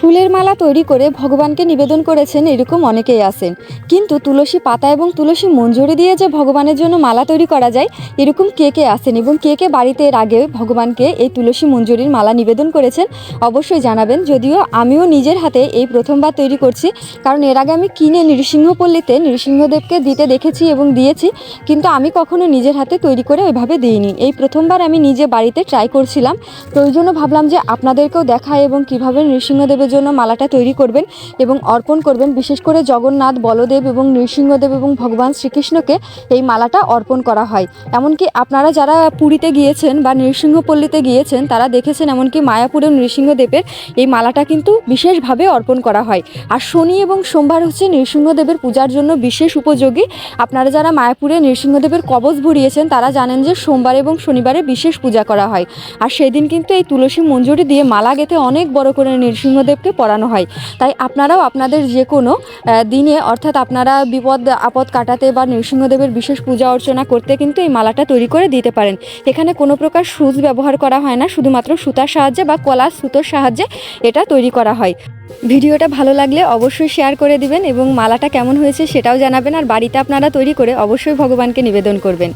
ফুলের মালা তৈরি করে ভগবানকে নিবেদন করেছেন এরকম অনেকেই আছেন। কিন্তু তুলসী পাতা এবং তুলসী মঞ্জুরি দিয়ে যে ভগবানের জন্য মালা তৈরি করা যায়, এরকম কে কে আছেন এবং কে কে বাড়িতে এর আগে ভগবানকে এই তুলসী মঞ্জুরির মালা নিবেদন করেছেন, অবশ্যই জানাবেন। যদিও আমিও নিজের হাতে এই প্রথমবার তৈরি করছি, কারণ এর আগে আমি কিনে নৃসিংহপল্লীতে নৃসিংহদেবকে দিতে দেখেছি এবং দিয়েছি, কিন্তু আমি কখনো নিজের হাতে তৈরি করে ওইভাবে দিইনি। এই প্রথমবার আমি নিজে বাড়িতে ট্রাই করছিলাম। তো ওই জন্য ভাবলাম যে আপনাদেরকেও দেখায় এবং কীভাবে নৃসিংহদেবের জন্য মালাটা তৈরি করবেন এবং অর্পণ করবেন। বিশেষ করে জগন্নাথ, বলদেব এবং নৃসিংহদেব এবং ভগবান শ্রীকৃষ্ণকে এই মালাটা অর্পণ করা হয়। এমনকি আপনারা যারা পুরীতে গিয়েছেন বা নৃসিংহপল্লীতে গিয়েছেন, তারা দেখেছেন এমনকি মায়াপুরের নৃসিংহদেবের এই মালাটা কিন্তু বিশেষভাবে অর্পণ করা হয়। আর শনি এবং সোমবার হচ্ছে নৃসিংহদেবের পূজার জন্য বিশেষ উপযোগী। আপনারা যারা মায়াপুরে নৃসিংহদেবের কবচ ভরিয়েছেন, তারা জানেন যে সোমবার এবং শনিবারে বিশেষ পূজা করা হয়। আর সেদিন কিন্তু এই তুলসী মঞ্জুরি দিয়ে মালা গেঁথে অনেক বড় করে নৃসিংহদেবকে পরানো হয়। তাই আপনারাও আপনাদের যে কোনো দিনে অর্থাৎ আপনারা বিপদ, আপদ কাটাতে বা নৃসিংহদেবের বিশেষ পূজা অর্চনা করতে কিন্তু এই মালাটা তৈরি করে দিতে পারেন। এখানে কোনো প্রকার সুচ ব্যবহার করা হয় না, শুধুমাত্র সুতার সাহায্যে বা কলার সুতোর সাহায্যে এটা তৈরি করা হয়। ভিডিওটা ভালো লাগলে অবশ্যই শেয়ার করে দিবেন এবং মালাটা কেমন হয়েছে সেটাও জানাবেন আর বাড়িতে আপনারা তৈরি করে অবশ্যই ভগবানকে নিবেদন করবেন।